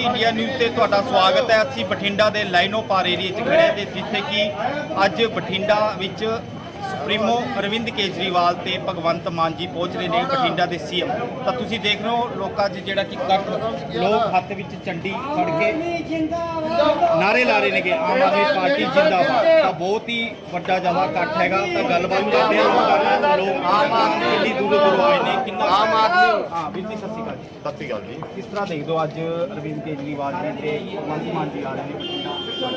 India news ਤੇ ਤੁਹਾਡਾ ਸਵਾਗਤ ਹੈ। ਅਸੀਂ ਬਠਿੰਡਾ ਦੇ ਲਾਈਨੋ ਪਾਰ ਏਰੀਏ 'ਚ ਖੜੇ ਤੇ ਜਿੱਥੇ ਕਿ ਅੱਜ ਬਠਿੰਡਾ ਵਿੱਚ ਸੁਪਰੀਮੋ ਅਰਵਿੰਦ ਕੇਜਰੀਵਾਲ ਤੇ ਭਗਵੰਤ ਮਾਨ ਜੀ ਪਹੁੰਚ ਰਹੇ ਨੇ ਬਠਿੰਡਾ ਦੇ ਸੀਐਮ। ਤਾਂ ਤੁਸੀਂ ਦੇਖ ਰਹੇ ਹੋ ਲੋਕਾਂ 'ਚ ਜਿਹੜਾ ਕਿ ਕੱਟ ਲੋਕ ਹੱਥ ਵਿੱਚ ਚੰਡੀ ਫੜ ਕੇ ਨਾਰੇ ਲਾ ਰਹੇ ਨੇਗੇ। ਆਮ ਆਦਮੀ ਪਾਰਟੀ ਜਿੰਦਾਬਾਦ। ਤਾਂ ਬਹੁਤ ਹੀ ਵੱਡਾ ਜ਼ਿਆਦਾ ਇਕੱਠ ਹੈਗਾ। ਤਾਂ ਗੱਲਬਾਤ ਕਰਦੇ ਹਾਂ। ਲੋਕਾਂ ਨਾਲ ਲੋਕ ਆਮ ਆਦਮੀ। ਕਿੰਨੀ ਦੂਰੋਂ ਦੂਰੋਂ ਆਏ ਨੇ? ਕਿੰਨਾ ਆਮ ਆਦਮੀ- ਹਾਂ ਵੀਰ ਜੀ ਸਤਿ ਸ਼੍ਰੀ ਅਕਾਲ ਜੀ। ਸਤਿ ਸ਼੍ਰੀ ਅਕਾਲ ਜੀ। ਕਿਸ ਤਰ੍ਹਾਂ ਦੇਖਦੇ ਹੋ ਅੱਜ ਅਰਵਿੰਦ ਕੇਜਰੀਵਾਲ ਜੀ ਤੇ ਭਗਵੰਤ ਮਾਨ ਜੀ ਆ ਰਹੇ ਨੇ?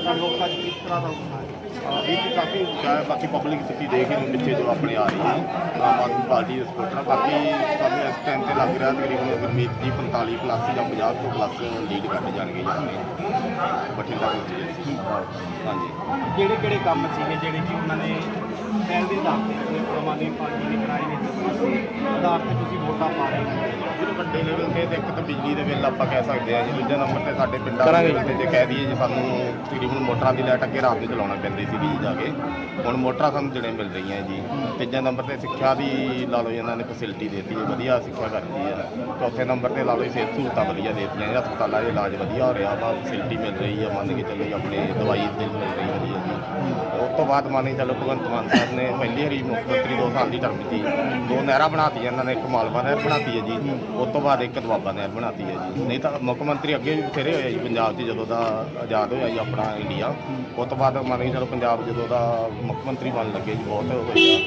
ਤਾਂ ਲੋਕਾਂ 'ਚ ਕਿਸ ਤਰ੍ਹਾਂ ਦਾ ਉਤਸ਼ਾਹ ਹੈ? ਇਹ ਕਾਫੀ ਉਤਸ਼ਾਹ ਹੈ ਬਾਕੀ ਪਬਲਿਕ ਤੁਸੀਂ ਦੇਖ ਹੀ ਲਓ ਪਿੱਛੇ ਜੋ ਆਪਣੇ ਆ ਰਹੀ ਹੈ ਆਮ ਆਦਮੀ ਪਾਰਟੀ ਦੇ ਸਪੋਰਟਰ ਬਾਕੀ ਸਾਨੂੰ ਇਸ ਟਾਈਮ ਤੇ ਲੱਗ ਰਿਹਾ ਤਕਰੀਬਨ ਗੁਰਮੀਤ ਜੀ 45 ਪਲੱਸ ਜਾਂ 50 ਤੋਂ ਪਲੱਸ ਲੀਡ ਕਰਦੇ ਜਾਣਗੇ ਜਾਣੇ ਬਠਿੰਡਾ ਵਿੱਚ ਹਾਂਜੀ। ਕਿਹੜੇ ਕਿਹੜੇ ਕੰਮ ਸੀਗੇ ਜਿਹੜੇ ਕਿ ਉਹਨਾਂ ਨੇ ਪਹਿਲ ਦੇ ਆਧਾਰ ਤੇ ਆਮ ਆਦਮੀ ਪਾਰਟੀ ਨੇ ਕਰਾਏ ਨੇ ਤੇ ਆਧਾਰ ਤੇ ਤੁਸੀਂ ਵੋਟਾਂ ਪਾ ਰਹੇ ਹੋ? ਜਿਹੜੇ ਵੱਡੇ ਲੈਵਲ ਤੇ ਇੱਕ ਤਾਂ ਬਿਜਲੀ ਦੇ ਬਿੱਲ ਆਪਾਂ ਕਹਿ ਸਕਦੇ ਹਾਂ ਜੀ ਦੂਜੇ ਨੰਬਰ ਤੇ ਸਾਡੇ ਪਿੰਡਾਂ ਦੇ ਜੇ ਕਹਿ ਦਈਏ ਜੇ ਸਾਨੂੰ ਤਕਰੀਬਨ ਮੋਟਰਾਂ ਦੀ ਲਾਈਟ ਅੱਗੇ ਰਾਤ ਨੂੰ ਚਲਾਉਣਾ ਪੈਂਦੀ ਸੀ ਜੀ ਜਾ ਕੇ। ਹੁਣ ਮੋਟਰਾਂ ਸਾਨੂੰ ਜਿਹੜੇ ਮਿਲ ਰਹੀਆਂ ਜੀ। ਤੀਜੇ ਨੰਬਰ ਤੇ ਸਿੱਖਿਆ ਦੀ ਲਾ ਲਓ ਜੀ, ਇਹਨਾਂ ਨੇ ਫੈਸਿਲਿਟੀ ਦਿੱਤੀ ਹੈ, ਵਧੀਆ ਸਿੱਖਿਆ ਕਰਦੀ ਹੈ। ਚੌਥੇ ਨੰਬਰ ਤੇ ਲਾ ਲਓ ਜੀ, ਸਿਹਤ ਸਹੂਲਤਾਂ ਵਧੀਆ ਦੇਤੀਆਂ ਜੀ, ਹਸਪਤਾਲਾਂ 'ਚ ਇਲਾਜ ਵਧੀਆ ਹੋ ਰਿਹਾ ਵਾ ਫੈਸਿਲਿਟੀ ਮਿਲ ਰਹੀ ਹੈ, ਮੰਨ ਕੇ ਚੱਲੋ ਜੀ, ਆਪਣੇ ਦਵਾਈ ਦੇ ਮਿਲ ਰਹੀ ਵਧੀਆ ਜੀ। ਉਸ ਤੋਂ ਬਾਅਦ ਮੰਨ ਕੇ ਚੱਲੋ ਭਗਵੰਤ ਮਾਨ ਸਾਹਿਬ ਨੇ ਪਹਿਲੀ ਵਾਰੀ ਮੁੱਖ ਮੰਤਰੀ ਦੋ ਸਾਲ ਦੀ ਟਰਮ ਸੀ ਦੋ ਨਹਿਰਾਂ ਬਣਾਤੀਆਂ, ਇਹਨਾਂ ਨੇ ਇੱਕ ਮਾਲਵਾ ਨਹਿਰ ਬਣਾਤੀ ਹੈ ਜੀ। ਉਸ ਤੋਂ ਬਾਅਦ ਇੱਕ ਦਵਾਬਾ ਨਹਿਰ ਬਣਾਤੀ ਹੈ ਜੀ। ਨਹੀਂ ਤਾਂ ਮੁੱਖ ਮੰਤਰੀ ਅੱਗੇ ਵੀ ਬਥੇਰੇ ਹੋਏ ਜੀ, ਪੰਜਾਬ 'ਚ ਜਦੋਂ ਦਾ ਆਜ਼ਾਦ ਹੋਇਆ ਜੀ ਆਪਣਾ ਇੰਡੀਆ। ਉਸ ਤੋਂ ਬਾਅਦ ਮੰਨ ਕੇ ਚਲੋ ਪੰਜਾਬ ਜਦੋਂ ਦਾ ਮੁੱਖ ਮੰਤਰੀ ਬਣ ਲੱਗੇ ਜੀ, ਬਹੁਤ ਹੋਇਆ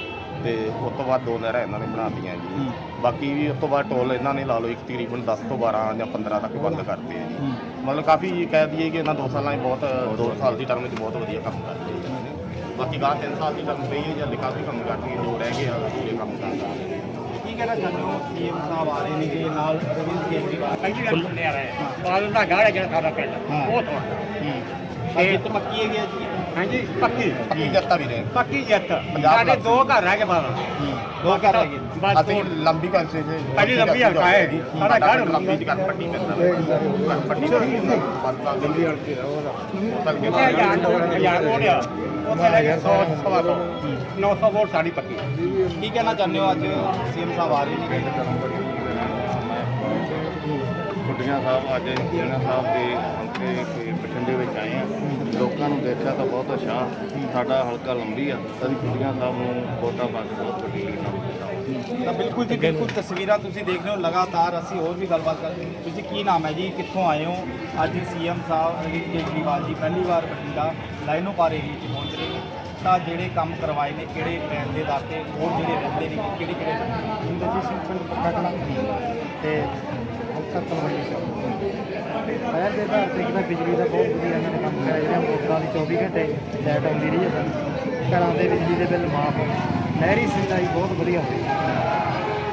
ਤੇ ਉਸ ਤੋਂ ਬਾਅਦ ਦੋ ਨਹਿਰਾਂ ਇਹਨਾਂ ਨੇ ਬਣਾਤੀਆਂ ਜੀ। ਬਾਕੀ ਵੀ ਉਸ ਤੋਂ ਬਾਅਦ ਟੋਲ ਇਹਨਾਂ ਨੇ ਲਾ ਲਓ ਇੱਕ ਤਕਰੀਬਨ 10 ਤੋਂ 12 ਜਾਂ 15 ਤੱਕ ਬੰਦ ਕਰਤੇ ਹੈ ਜੀ। ਮਤਲਬ ਕਾਫੀ ਕਹਿ ਦਈਏ ਕਿ ਇਹਨਾਂ ਦੋ ਸਾਲਾਂ 'ਚ ਬਹੁਤ, ਦੋ ਸਾਲ ਦੀ ਟਰਮ 'ਚ ਬਹੁਤ ਵਧੀਆ ਕੰਮ ਕਰਦੇ ਜੀ ਬਾਕੀ ਗਾਂ ਤਿੰਨ ਸਾਲ ਦੀ ਟਰਮ ਪਈ ਹੈ ਜਾਂ ਕਾਫੀ ਕੰਮ ਕਰਨਗੇ ਜੋ ਰਹਿ ਗਏ ਆ ਪੂਰੇ ਕੰਮ ਕਰਨਗੇ ਕੀ ਕਹਿਣਾ ਚਾਹੁੰਦੇ ਹੋ? ਸੀਐਮ ਸਾਹਿਬ ਆ ਰਹੇ ਨੇਗੇ ਨਾਲ ਅਰਵਿੰਦ ਕੇਜਰੀਵਾਲ। ਪਹਿਲੀ ਵਾਰ ਸੁਣਿਆ ਰਿਹਾ ਬਾਦਲ ਦਾ ਗਾੜਾ ਜਿਹੜਾ ਸਾਡਾ ਪਿੰਡ। ਉਹ ਤੋਂ ਤਾਂ ਜਿੱਤ ਪੱਕੀ ਹੈਗੀ ਹੈ ਜੀ? ਹਾਂਜੀ ਪੱਕੀ। ਪੱਕੀ ਜੱਤਾ ਵੀ ਰਹੇ ਪੱਕੀ ਜਿੱਤ। ਸਾਡੇ। ਦੋ ਘਰ ਰਹਿ ਗਏ ਬਾਦਲ ਦੋ ਘਰ ਹੈਗੇ ਬਸ ਅਸੀਂ ਲੰਬੀ ਕੰਸੇ ਜੇ। ਪਹਿਲੀ ਲੰਬੀ ਹਲਕਾ ਹੈ ਜੀ। ਸਾਡਾ ਘਰ ਲੰਬੀ ਕਰ ਪੱਟੀ ਪੈਂਦਾ ਕਰ ਪੱਟੀ ਸਾਲ ਦਿੱਲੀ ਹਲਕੇ ਦਾ ਉਹਦਾ। ਇਹ ਹਜ਼ਾਰ ਤੋਂ ਹਜ਼ਾਰ ਹੋ ਗਿਆ ਉੱਥੇ ਰਹਿ ਗਏ 100 ਸਵਾ 100 900 ਵੋਟ ਸਾਡੀ ਪੱਕੀ ਕੀ ਕਹਿਣਾ ਚਾਹੁੰਦੇ ਹੋ ਅੱਜ? ਸੀਐਮ ਸਾਹਿਬ ਆ ਰਹੇ ਨੇਗੇ ਗੁੱਡੀਆਂ ਸਾਹਿਬ ਅੱਜ ਜੀਣਾ ਸਾਹਿਬ ਦੇ ਹਲਕੇ ਲੋਕਾਂ ਨੂੰ ਦੇਖਿਆ ਤਾਂ ਬਹੁਤ ਉਤਸ਼ਾਹ ਸਾਡਾ ਹਲਕਾ ਲੰਬੀ ਆ। ਅਸੀਂ ਗੁੱਡੀਆਂ ਸਾਹਿਬ ਨੂੰ ਵੋਟਾਂ ਪਾ ਕੇ ਬਹੁਤ ਵੱਡੀ ਲੀਡ। ਤਾਂ ਬਿਲਕੁਲ ਜੀ ਬਿਲਕੁਲ ਤਸਵੀਰਾਂ ਤੁਸੀਂ ਦੇਖ ਰਹੇ ਹੋ ਲਗਾਤਾਰ ਅਸੀਂ ਹੋਰ ਵੀ ਗੱਲਬਾਤ ਕਰਦੇ ਹਾਂ। ਤੁਸੀਂ ਕੀ ਨਾਮ ਹੈ ਜੀ? ਕਿੱਥੋਂ ਆਏ ਹੋ? ਅੱਜ ਸੀਐਮ ਸਾਹਿਬ ਅਰਵਿੰਦ ਕੇਜਰੀਵਾਲ ਜੀ ਪਹਿਲੀ ਵਾਰ ਬਠਿੰਡਾ ਲਾਈਨੋ ਪਾਰ ਏਰੀਏ 'ਚ ਪਹੁੰਚ ਰਹੇ ਨੇ। ਤਾਂ ਜਿਹੜੇ ਕੰਮ ਕਰਵਾਏ ਨੇ ਕਿਹੜੇ ਪਲਾਨ ਦੇ ਆਧਾਰ ਤੇ ਹੋਰ ਜਿਹੜੇ ਰਹਿੰਦੇ ਨੇ ਕਿਹੜੇ ਕਿਹੜੇ ਇੰਦਰਜੀਤ ਸਿੰਘ ਪਿੰਡ ਪੱਕਾ ਕਲਾਂ ਤੇ ਅਫਸਰ ਤਲਵੰਡੀ ਸਾਹਿਬ ਪਹਿਲ ਦੇ ਆਧਾਰ ਤੇ ਜਿਹੜਾ ਬਿਜਲੀ ਦਾ ਬਹੁਤ ਵਧੀਆ ਇਹਨਾਂ ਨੇ ਕੰਮ ਕਰਿਆ ਜਿਹੜਾ ਮੋਟਰਾਂ ਦੀ 24 ਘੰਟੇ ਲਾਈਟ ਆਉਂਦੀ ਰਹੀ ਹੈ ਸਾਨੂੰ ਘਰਾਂ ਦੇ ਬਿਜਲੀ ਦੇ ਬਿੱਲ ਮਾਫ ਨਹਿਰੀ ਸਿੰਚਾਈ ਬਹੁਤ ਵਧੀਆ ਹੋਈ।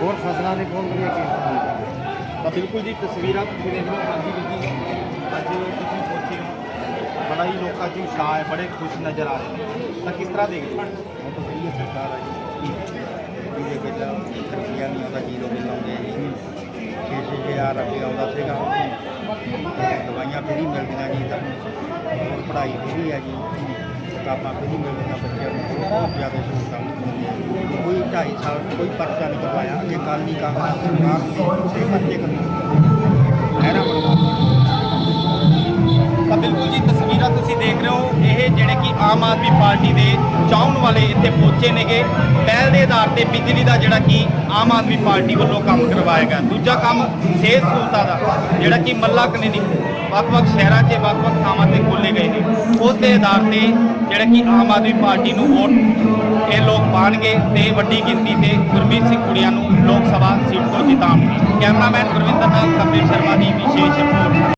ਹੋਰ ਫਸਲਾਂ ਦੇ ਬਹੁਤ ਵਧੀਆ ਕੀਮਤਾਂ ਹੋਈਆਂ ਤਾਂ ਬਿਲਕੁਲ ਜੀ ਤਸਵੀਰਾਂ ਤੁਸੀਂ ਦੇਖ ਰਹੇ ਹੋ ਹਾਂਜੀ ਜੀ। ਅੱਜ ਤੁਸੀਂ ਪਹੁੰਚੇ ਹੋ। ਬੜਾ ਹੀ ਲੋਕਾਂ 'ਚ ਉਤਸ਼ਾਹ ਹੈ ਬੜੇ ਖੁਸ਼ ਨਜ਼ਰ ਆ ਰਹੇ ਨੇ। ਤਾਂ ਕਿਸ ਤਰ੍ਹਾਂ ਦੇਖਦੇ ਹੋ? ਬਹੁਤ ਵਧੀਆ ਸਰਕਾਰ ਆ ਜੀ। ਜਿਹਦੇ ਬਿੱਲ ਰੁਪਈਆ ਨਹੀਂ ਆਉਂਦਾ ਜੀਰੋ ਬਿੱਲ ਆਉਂਦੇ ਆ ਜੀ। 6-6000 ਰੁਪਏ ਆਉਂਦਾ ਸੀਗਾ। ਤੇ ਦਵਾਈਆਂ ਫਰੀ ਮਿਲਦੀਆਂ ਜੀ ਤਾਂ। ਹੋਰ ਪੜ੍ਹਾਈ ਫਰੀ ਆ ਜੀ ਕਿਤਾਬਾਂ ਫ੍ਰੀ ਮਿਲਦੀਆਂ ਬੱਚਿਆਂ ਨੂੰ। ਬਹੁਤ ਜ਼ਿਆਦਾ ਸਹੂਲਤਾਂ ਮਿਲਦੀਆਂ। ਕੋਈ 2.5 ਸਾਲ ਕੋਈ ਪਰਚਾ ਨਹੀਂ ਕਰਵਾਇਆ। ਇਹ ਕੱਲ ਨਹੀਂ ਕਾਂਗਰਸ ਸਰਕਾਰ ਨੇ ਤੇ ਪਰਚੇ ਆਮ ਆਦਮੀ ਪਾਰਟੀ ਦੇ ਚਾਹਣ ਵਾਲੇ ਇੱਥੇ ਪਹੁੰਚੇ ਨੇਗੇ। ਪਹਿਲ ਦੇ ਆਧਾਰ ਤੇ ਬਿਜਲੀ ਦਾ ਜਿਹੜਾ ਕਿ ਆਮ ਆਦਮੀ ਪਾਰਟੀ ਵੱਲੋਂ ਕੰਮ ਕਰਵਾਇਆ ਗਿਆ। ਦੂਜਾ ਕੰਮ ਸਿਹਤ ਸਹੂਲਤਾਂ ਦਾ, ਜਿਹੜਾ ਕਿ ਮੱਲਾ ਕਲੀਨਿਕ, ਵੱਖ-ਵੱਖ ਸ਼ਹਿਰਾਂ 'ਚ, ਵੱਖ-ਵੱਖ ਥਾਵਾਂ ਤੇ ਖੋਲ੍ਹੇ ਗਏ ਨੇ। ਉਸ ਦੇ ਆਧਾਰ ਤੇ ਜਿਹੜਾ ਕਿ ਆਮ ਆਦਮੀ ਪਾਰਟੀ ਨੂੰ ਵੋਟ ਇਹ ਲੋਕ ਪਾਣਗੇ ਤੇ ਵੱਡੀ ਗਿਣਤੀ ਤੇ ਗੁਰਮੀਤ ਸਿੰਘ ਕੁੜੀਆਂ ਨੂੰ ਲੋਕ ਸਭਾ ਸੀਟ ਤੋਂ ਜਿਤਾਉਣਗੇ। ਕੈਮਰਾਮੈਨ ਗੁਰਵਿੰਦਰ ਨਾਲ ਕਪਿਲ ਸ਼ਰਮਾ ਦੀ ਵਿਸ਼ੇਸ਼ ਰਿਪੋਰਟ।